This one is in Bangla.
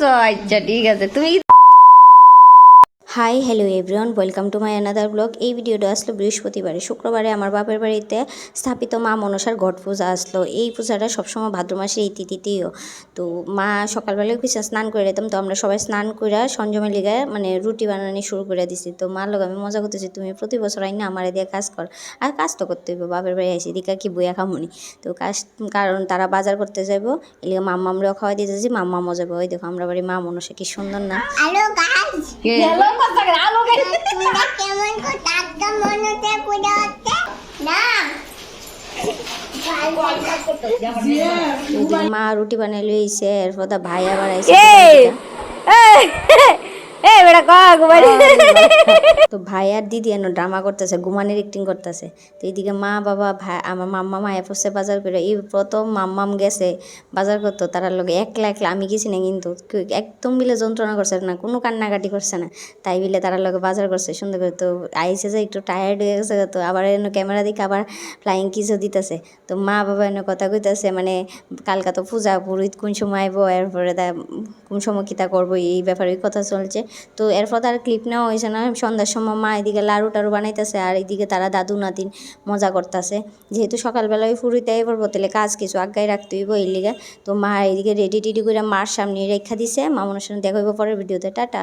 করছ আচ্ছা ঠিক আছে। তুমি hi hello everyone welcome to my another blog এই ভিডিওটা আসলো বৃহস্পতিবারে। শুক্রবারে আমার বাপের বাড়িতে স্থাপিত মা মনসার ঘট পূজা আসলো। এই পূজাটা সবসময় ভাদ্র মাসের এই তিথিতেও তো মা সকালবেলায় কিছু স্নান করে দিতাম তো আমরা সবাই স্নান করে সঞ্জমে লিগে মানে রুটি বানানি শুরু করে দিছি। তো মার লোক আমি মজা করতেছি তুমি প্রতি বছর আই না আমার দিয়ে কাজ কর। আর কাজ তো করতে হইব বাপের বাড়ি আইসি দিকা কি বইয়া খামুনি? তো কাজ কারণ তারা বাজার করতে যাব এলিগে মাম্মামরাও খাওয়াই দিতেছি মাম্মামও যাব ওই দেখো আমরা বাড়ি মা মনসা কি সুন্দর না। হ্যালো হ্যালো কথা আলো কে তোমরা কেমন করে টাটকা মনতে পূজা হচ্ছে না মা রুটি বানাই লইছে এরপর ভাই আবার আইছে এ বেটা কা গোবারি তো ভাই আর দিদি এন ড্রামা করতেছে, গুমানের অ্যাক্টিং করতেছে। তো এইদিকে মা, বাবা, ভাই, আমার মাম্মা মায়ে পড়ছে বাজার করে। এই প্রথম মাম্মাম গেছে বাজার করতো, তারা লোকে একলা একলা, আমি গেছি না কিন্তু একদম বিলে যন্ত্রণা করছে না, কোনো কান্নাকাটি করছে না। তাই বিলে তারা লোকে বাজার করছে সুন্দর করে তো আইসে যে একটু টায়ার্ড হয়ে গেছে তো আবার এন ক্যামেরা দিকে আবার ফ্লাইং কিছু দিতেছে। তো মা, বাবা এনে কথা কইতাছে মানে কালকা তো পূজা, পুরোহিত কোন সময় আইবো, এরপরে তা কোন সময় কিতা করব, এই ব্যাপারে কথা চলছে। তো এরপর তার ক্লিপ নেওয়া হয়েছে না, সন্ধ্যার সময় মা এদিকে লাড়ু টাড়ু বানাইতেছে আর এদিকে তারা দাদু নাতিন মজা করতেছে। যেহেতু সকালবেলায় ফুরিতে এবার বোতলে কাজ কিছু আজ্ঞায় রাখতে হইব এই লিগে। তো মা এদিকে রেডি টেডি করে মার সামনে রেখা দিছে। মামনের সামনে দেখা হইব পরের ভিডিওতে। টাটা।